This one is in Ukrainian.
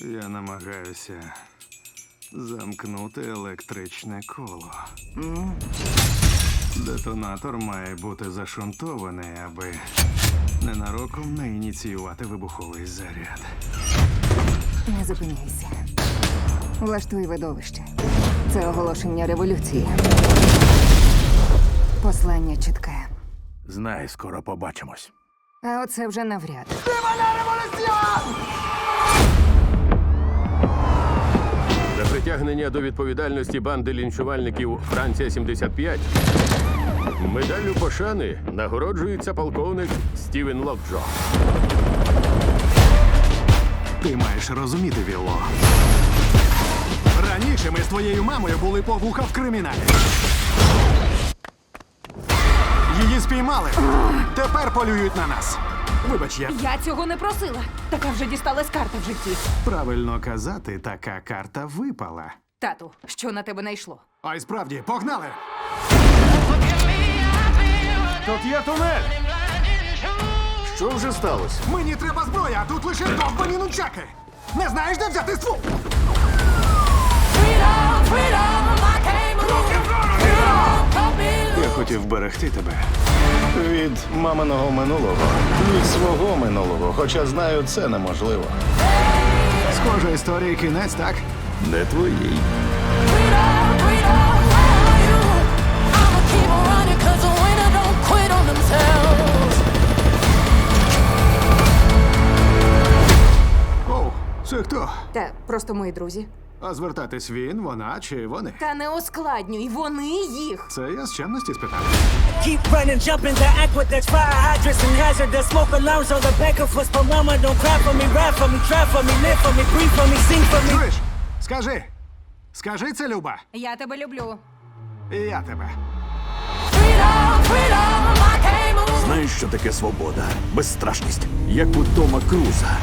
Я намагаюся замкнути електричне коло. Детонатор має бути зашунтований, аби ненароком не ініціювати вибуховий заряд. Не зупиняйся. Влаштуй видовище. Це оголошення революції. Послання чітке. Знай, скоро побачимось. А оце вже навряд. За притягнення до відповідальності банди лінчувальників Франція 75 медаллю пошани нагороджується полковник Стівен Локджо. Ти маєш розуміти, Вілло. Раніше ми з твоєю мамою були по вуха в криміналі. Її спіймали. Тепер полюють на нас. Вибач, я Я цього не просила. Така вже дісталась карта в житті. правильно казати, така карта випала. Тату, що на тебе найшло? А й справді, погнали! Тут є тунель. Що вже сталося? Мені треба зброя, а тут лише довбані нунчаки. Не знаєш, де взяти ствол? Я хотів берегти тебе. Від маминого минулого, від свого минулого, хоча знаю, це неможливо. Схожа історія кінець, так? Не твоїй. Оу, це хто? Та просто мої друзі. А звертатись він, вона чи вони? Та не ускладнюй, вони їх. Це я з чемності спитав. Keep running, jumping the aqueducts, fire hydrants and hazardous smoke alarms on the back of us. But mama, don't cry for me, ride for me, try for me, live for me, breathe for me, sing for me. Чуєш? Скажи. Скажи це, Люба. Я тебе люблю. І я тебе. Знаєш, що таке свобода? Безстрашність, як у Тома Круза.